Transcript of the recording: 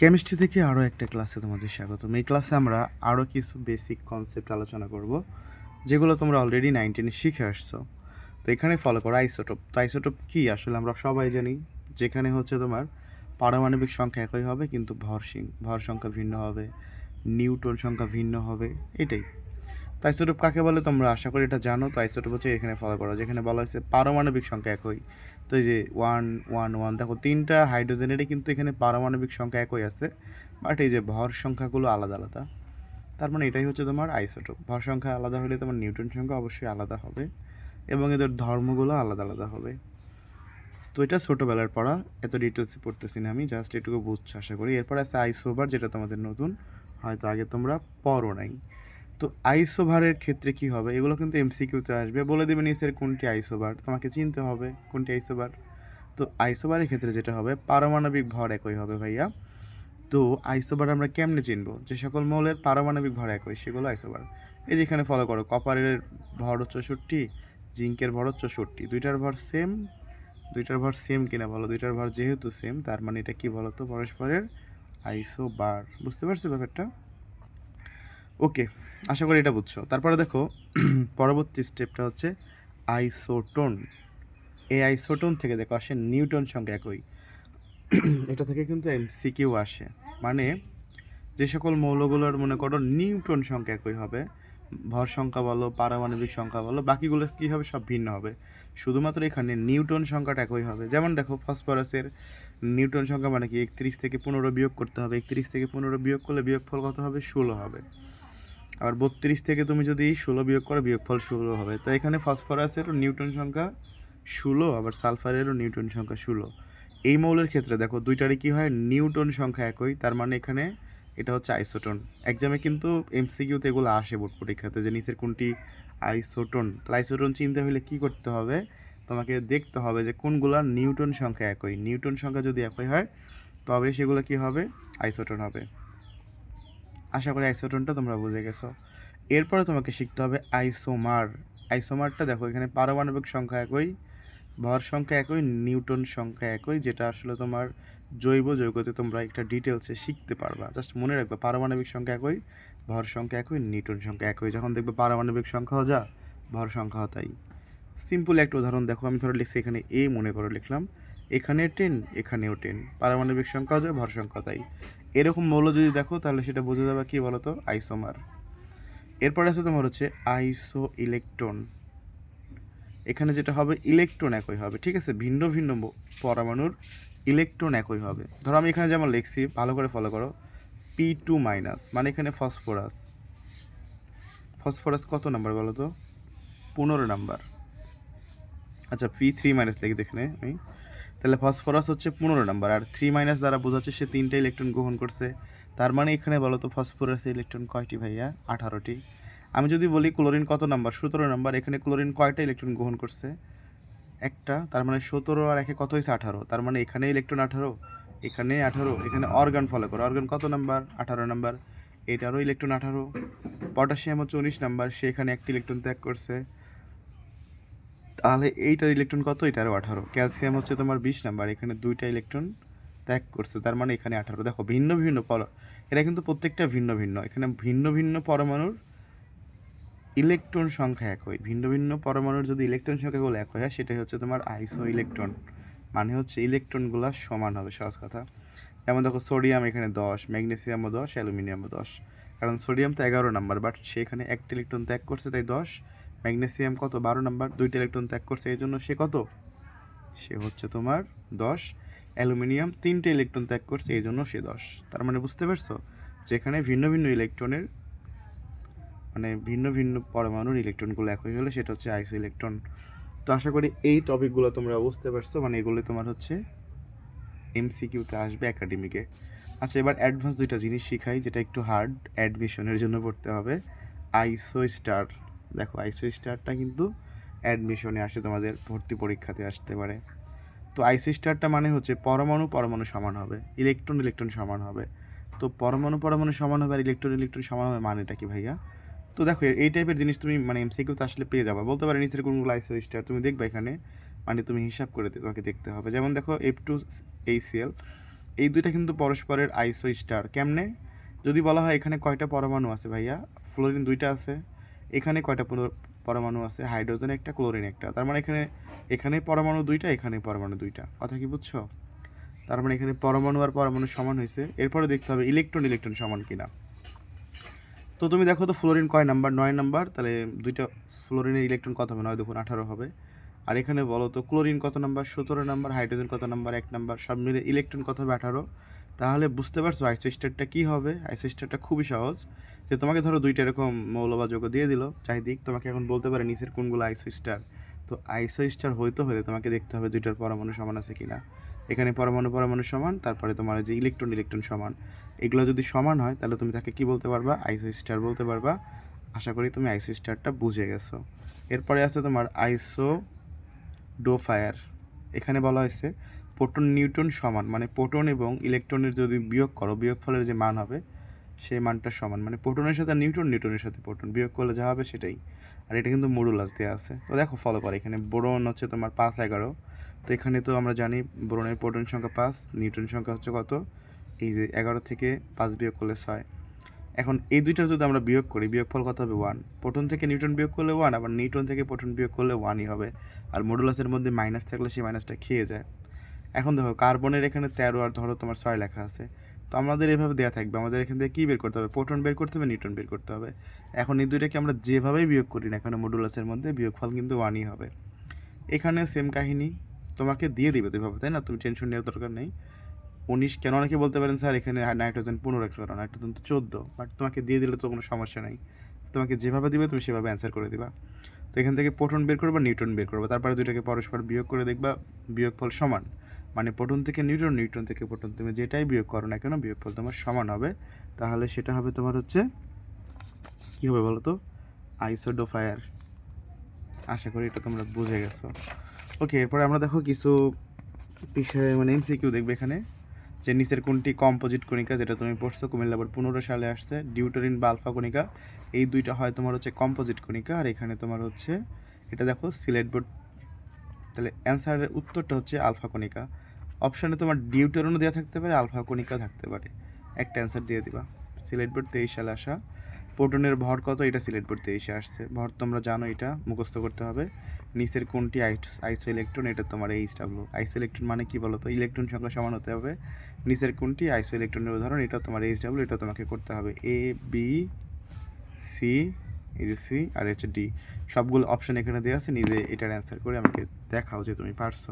Chemistry থেকে আরও একটা ক্লাসে তোমাদের স্বাগতম। এই ক্লাসে আমরা আরও কিছু বেসিক কনসেপ্ট আলোচনা করব, যেগুলো তোমরা অলরেডি নাইনটিনে শিখে আসছো। তো এখানে ফলো করো আইসোটোপ তো আইসোটোপ কী? আসলে আমরা সবাই জানি, যেখানে হচ্ছে তোমার পারমাণবিক সংখ্যা একই হবে, কিন্তু ভরসিং ভর সংখ্যা ভিন্ন হবে, নিউটন সংখ্যা ভিন্ন হবে, এটাই। তো আইসোটোপ কাকে বলে তোমরা? আশা করি এটা জানো। তো আইসোটোপ হচ্ছে এখানে ফলো করো, যেখানে বলা হয়েছে পারমাণবিক সংখ্যা একই। তো এই যে ওয়ান ওয়ান ওয়ান দেখো তিনটা হাইড্রোজেনেরই কিন্তু এখানে পারমাণবিক সংখ্যা একই আছে বাট এই যে ভর সংখ্যাগুলো আলাদা আলাদা। তার মানে এটাই হচ্ছে তোমার আইসোটোপ ভর সংখ্যা আলাদা হলে তোমার নিউটন সংখ্যা অবশ্যই আলাদা হবে এবং এদের ধর্মগুলো আলাদা আলাদা হবে। তো এটা ছোটোবেলার পড়া, এত ডিটেলসে পড়তেছি না আমি জাস্ট এটুকু বুঝছ আশা করি। এরপর আছে আইসোভার যেটা তোমাদের নতুন, হয়তো আগে তোমরা পড়ো নাই। তো আইসোভারের ক্ষেত্রে কি হবে? এগুলো কিন্তু এমসিকিউতে আসবে। বলে দেবে নিচের কোনটি আইসোভার? তোমাকে চিনতে হবে কোনটি আইসোভার। তো আইসোভারের ক্ষেত্রে যেটা হবে, পারমাণবিক ভর একই হবে ভাইয়া। তো আইসোভার আমরা কেমনে চিনবো? যে সকল মৌলের পারমাণবিক ভর একই, সেগুলো আইসোভার। এই যেখানে ফলো করো কপারের ভর চৌষট্টি, জিঙ্কের ভর চৌষট্টি, দুইটার ভর সেম দুইটার ভর সেম কিনা বলো? দুইটার ভর যেহেতু সেম তার মানে এটা কি বলো তো পরস্পরের আইসোবার। বুঝতে পারছ ব্যাপারটা? ওকে, আশা করি এটা বুঝছ। তারপরে দেখো, পরবর্তী স্টেপটা হচ্ছে আইসোটোন। এই আইসোটোন থেকে দেখো আসে নিউটন সংখ্যা একই। এটা থেকে কিন্তু এমসিকিউ আসে। মানে যে সকল মৌলগুলোর মনে করো নিউটন সংখ্যা একই হবে, ভর সংখ্যা বলো, পারমাণবিক সংখ্যা বলো, বাকিগুলো কী হবে সব ভিন্ন হবে। শুধুমাত্র এখানে নিউটন সংখ্যাটা একই হবে। যেমন দেখো, ফসফরাসের নিউটন সংখ্যা মানে কি, একত্রিশ থেকে পনেরো বিয়োগ করতে হবে। একত্রিশ থেকে পনেরো বিয়োগ করলে বিয়োগফল কত হবে? ষোলো হবে। আবার বত্রিশ থেকে তুমি যদি ষোলো বিয়োগ করো, বিয়োগফল ষোলো হবে। তো এখানে ফসফরাসেরও নিউটন সংখ্যা ষোলো, আবার সালফারেরও নিউটন সংখ্যা ষোলো। এই মৌলের ক্ষেত্রে দেখো, দুইটারই কী হয়? নিউটন সংখ্যা একই, তার মানে এখানে এটা হচ্ছে আইসোটন। এক্সামে কিন্তু এমসিকিউতে এগুলো আসে বোর্ড পরীক্ষাতে যে নিচের কোনটি আইসোটন। আইসোটন চিনতে হলে কি করতে হবে? তোমাকে দেখতে হবে যে কোনগুলোর নিউটন সংখ্যা একই। নিউটন সংখ্যা যদি একই হয়, তবে সেগুলো কি হবে? আইসোটন হবে। আশা করি আইসোটোনটা তোমরা বুঝে গেছো। এরপরে তোমাকে শিখতে হবে আইসোমার। আইসোমারটা দেখো, এখানে পারমাণবিক সংখ্যা একই, ভর সংখ্যা একই, নিউটন সংখ্যা একই, যেটা আসলে তোমার জৈব যৌগতে তোমরা একটা ডিটেলসে শিখতে পারবা। জাস্ট মনে রাখবে, পারমাণবিক সংখ্যা একই, ভর সংখ্যা একই, নিউটন সংখ্যা একই। যখন দেখবে পারমাণবিক সংখ্যা যা, ভর সংখ্যা তাই। সিম্পল একটা উদাহরণ দেখো, আমি ধরো লিখছি এখানে এ মনে করে লিখলাম। এখানে টেন এখানেও টেন পারমাণবিক সংখ্যা যায় ভর সংখ্যা, তাই। এরকম মৌল যদি দেখো, তাহলে সেটা বোঝা যাবে কি বলতো? আইসোমার। এরপরে আছে তোমার হচ্ছে আইসো ইলেকট্রন এখানে যেটা হবে, ইলেকট্রন একই হবে, ঠিক আছে? ভিন্ন ভিন্ন পরমাণুর ইলেকট্রন একই হবে। ধরো আমি এখানে যেমন লিখছি, ভালো করে ফলো করো পি টু মাইনাস মানে এখানে ফসফরাস ফসফরাস কত নাম্বার বলো তো পনেরো নাম্বার আচ্ছা পি থ্রি মাইনাস লিখে দেখে আমি। তাহলে ফসফরাস হচ্ছে পনেরো নাম্বার, আর থ্রি মাইনাস দ্বারা বোঝাচ্ছে সে তিনটে ইলেকট্রন গ্রহণ করছে। তার মানে এখানে বলো তো ফসফরাসের ইলেকট্রন কয়টি ভাইয়া? আঠারোটি। আমি যদি বলি ক্লোরিন কত নাম্বার? সতেরো নাম্বার। এখানে ক্লোরিন কয়টা ইলেকট্রন গ্রহণ করছে? একটা। তার মানে সতেরো আর একে কত হয়েছে? আঠারো। তার মানে এখানে ইলেকট্রন আঠারো, এখানে আঠারো, এখানে অর্গান ফলো করো। অর্গান কত নাম্বার? আঠারো নাম্বার। এটারও ইলেকট্রন আঠারো। পটাশিয়াম হচ্ছে উনিশ নাম্বার। সে এখানে একটি ইলেকট্রন ত্যাগ করছে। তাহলে এইটার ইলেকট্রন কত? এটারও আঠারো। ক্যালসিয়াম হচ্ছে তোমার বিশ নাম্বার, এখানে দুইটা ইলেকট্রন ত্যাগ করছে, তার মানে এখানে আঠারো। দেখো, ভিন্ন ভিন্ন পর এটা কিন্তু প্রত্যেকটা ভিন্ন ভিন্ন। এখানে ভিন্ন ভিন্ন পরমাণুর ইলেকট্রন সংখ্যা একই ভিন্ন ভিন্ন পরমাণুর যদি ইলেকট্রন সংখ্যাগুলো এক হয় সেটাই হচ্ছে তোমার আইসো ইলেকট্রন মানে হচ্ছে ইলেকট্রনগুলো সমান হবে, সহজ কথা। যেমন দেখো সোডিয়াম এখানে দশ ম্যাগনেসিয়ামও দশ অ্যালুমিনিয়ামও দশ। কারণ সোডিয়াম তো এগারো নাম্বার বাট সে এখানে একটা ইলেকট্রন ত্যাগ করছে, তাই দশ। ম্যাগনেসিয়াম কত? বারো নাম্বার, দুইটা ইলেকট্রন ত্যাগ করছে এই জন্য সে কত? সে হচ্ছে তোমার দশ। অ্যালুমিনিয়াম তিনটে ইলেকট্রন ত্যাগ করছে এই জন্য সে দশ। তার মানে বুঝতে পারছ? যেখানে ভিন্ন ভিন্ন ইলেকট্রনের মানে ভিন্ন ভিন্ন পরমাণুর ইলেকট্রনগুলো একই হলে সেটা হচ্ছে আইসো ইলেকট্রন। তো আশা করি এই টপিকগুলো তোমরা বুঝতে পারছ মানে এগুলো তোমার হচ্ছে এমসিকিউতে আসবে একাডেমিকে। আচ্ছা এবার অ্যাডভান্স দুইটা জিনিস শিখাই, যেটা একটু হার্ড, অ্যাডমিশনের জন্য পড়তে হবে। আইসো স্টার। দেখো আইসো স্টারটা কিন্তু অ্যাডমিশনে আসে, তোমাদের ভর্তি পরীক্ষাতে আসতে পারে। তো আইসো স্টারটা মানে হচ্ছে পরমাণু পরমাণু সমান হবে ইলেকট্রন ইলেকট্রন সমান হবে। তো পরমাণু পরমাণু সমান হবে আর ইলেকট্রন ইলেকট্রন সমান হবে মানেটা কি ভাইয়া? তো দেখো এই টাইপের জিনিস তুমি মানে এমসিকিউতে আসলে পেয়ে যাবে। বলতে পারে নিচের কোনগুলো আইসো স্টার তুমি দেখবে এখানে মানে তুমি হিসাব করে তোমাকে দেখতে হবে। যেমন দেখো এফ টু এইচসিএল এই দুইটা কিন্তু পরস্পরের আইসো স্টার কেমনে? যদি বলা হয় এখানে কয়টা পরমাণু আছে ভাইয়া? ফ্লোরিন দুইটা আছে এখানে কয়টা পুরো- পরমাণু আছে? হাইড্রোজেন একটা, ক্লোরিন একটা। তার মানে এখানে এখানে পরমাণু দুইটা, এখানে পরমাণু দুইটা। কথা কি বুঝছ? তার মানে এখানে পরমাণু আর পরমাণু সমান হয়েছে। এরপরে দেখতে হবে ইলেকট্রন ইলেকট্রন সমান কিনা। তো তুমি দেখো তো ফ্লোরিন কয় নাম্বার? নয় নাম্বার। তাহলে দুইটা ফ্লোরিনের ইলেকট্রন কত হবে? নয় দুগুণ আঠারো হবে। আর এখানে বলো তো, ক্লোরিন কত নাম্বার? সতেরো নাম্বার। হাইড্রোজেন কত নাম্বার? এক নাম্বার। সব মিলে ইলেকট্রন কত হবে? আঠারো। তাহলে বুঝতে পারছ আইসোস্টারটা কী হবে? আইসোস্টারটা খুবই সহজ। যে তোমাকে ধরো দুইটা এরকম মৌল বা যৌগ দিয়ে দিল চাই দিক তোমাকে এখন বলতে পারে নিচের কোনগুলো আইসোস্টার তো আইসোস্টার হইতে হলে তোমাকে দেখতে হবে দুইটার পরমাণু সমান আছে কিনা। এখানে পরমাণু পরমাণু সমান, তারপরে তোমার যে ইলেকট্রন ইলেকট্রন সমান। এগুলো যদি সমান হয়, তাহলে তুমি তাকে কি বলতে পারবা? আইসো স্টার বলতে পারবা। আশা করি তুমি আইসো স্টারটা বুঝে গেছো। এরপরে আছে তোমার আইসো ডোফায়ার। এখানে বলা হয়েছে প্রোটন নিউটন সমান মানে প্রোটন এবং ইলেকট্রনের যদি বিয়োগ করো, বিয়োগফলের যে মান হবে, সেই মানটা সমান। মানে প্রোটনের সাথে নিউটন নিউটনের সাথে প্রোটন, বিয়োগ করলে যা হবে সেটাই। আর এটা কিন্তু মডুলাস দেওয়া আছে। তো দেখো ফলো করে এখানে। বোরন হচ্ছে তোমার পাঁচ, এগারো। তো এখানে তো আমরা জানি বোরনের প্রোটন সংখ্যা পাঁচ নিউটন সংখ্যা হচ্ছে কত? এই যে এগারো থেকে পাঁচ বিয়োগ করলে ছয়। এখন এই দুইটার যদি আমরা বিয়োগ করি, বিয়োগফল কত হবে? ওয়ান প্রোটন থেকে নিউটন বিয়োগ করলে ওয়ান আবার নিউটন থেকে প্রোটন বিয়োগ করলে ওয়ানই হবে। আর মডুলাসের মধ্যে মাইনাস থাকলে সেই মাইনাসটা খেয়ে যায়। এখন দেখো, কার্বনের এখানে তেরো আর ধরো তোমার ছয় লেখা আছে। তো আমাদের এভাবে দেওয়া থাকবে। আমাদের এখান থেকে কী বের করতে হবে? প্রোটন বের করতে হবে নিউটন বের করতে হবে। এখন এই দুইটাকে আমরা যেভাবেই বিয়োগ করি না কেন মডুলাসের মধ্যে বিয়োগফল কিন্তু ওয়ানই হবে। এখানে সেম কাহিনী। তোমাকে দিয়ে দিবে দুইভাবে তাই না? তুমি টেনশন নেওয়ার দরকার নেই। উনিশ কেন অনেকে বলতে পারেন, স্যার, এখানে নাইট্রোজেন পনেরো কেন নাইট্রোজেন তো চোদ্দ। বাট তোমাকে দিয়ে দিলে তো কোনো সমস্যা নেই। তোমাকে যেভাবে দিবে, তুমি সেভাবে অ্যান্সার করে দিবা। তো এখান থেকে প্রোটন বের করবা নিউটন বের করবা। তারপরে দুইটাকে পরস্পর বিয়োগ করে দেখবা, বিয়োগফল সমান। মানে প্রোটন থেকে নিউটন নিউটন থেকে প্রোটন। তুমি যেটাই বিয়োগ করো না কেন, বিয়োগফল তোমার সমান হবে। তাহলে সেটা হবে তোমার হচ্ছে, কী হবে বলো তো? আইসোডোফায়ার। আশা করি এটা তোমরা বুঝে গেছো। ওকে, এরপরে আমরা দেখো কিছু বিষয়ে মানে এমসিকিউ দেখবে এখানে। যে নিচের কোনটি কম্পোজিট কণিকা যেটা তুমি পড়ছো কুমিল্লা বোর্ড পনেরো সালে আসছে, ডিউটোরিন বা আলফা কণিকা। এই দুইটা হয় তোমার হচ্ছে কম্পোজিট কণিকা, আর এখানে তোমার হচ্ছে, এটা দেখো সিলেট বোর্ড তাহলে অ্যান্সারের উত্তরটা হচ্ছে আলফা কণিকা। অপশানে তোমার ডিউটোরনও দেওয়া থাকতে পারে আলফা কণিকা থাকতে পারে। একটা অ্যান্সার দিয়ে দিবা। সিলেট বোর্ড তেইশ সালে আসা প্রোটনের ভর কত? এটা সিলেট বোর্ড তেইশে আসছে। ভর তোমরা জানো এটা, মুখস্থ করতে হবে। নিচের কোনটি আইসো ইলেকট্রন এটা তোমার এইচ ডাব্লু আইসো ইলেকট্রন মানে কি বলো তো ইলেকট্রন সংখ্যা সমান হতে হবে। নিচের কোনটি? আইসো ইলেকট্রনের উদাহরণ। এটা তোমার এইচ ডাব্লু এটা তোমাকে করতে হবে। এ বি সি এই যে সি আর হচ্ছে ডি সবগুলো অপশন এখানে দেওয়া আছে, নিজে এটার অ্যান্সার করে আমাকে দেখাও যে তুমি পারছ।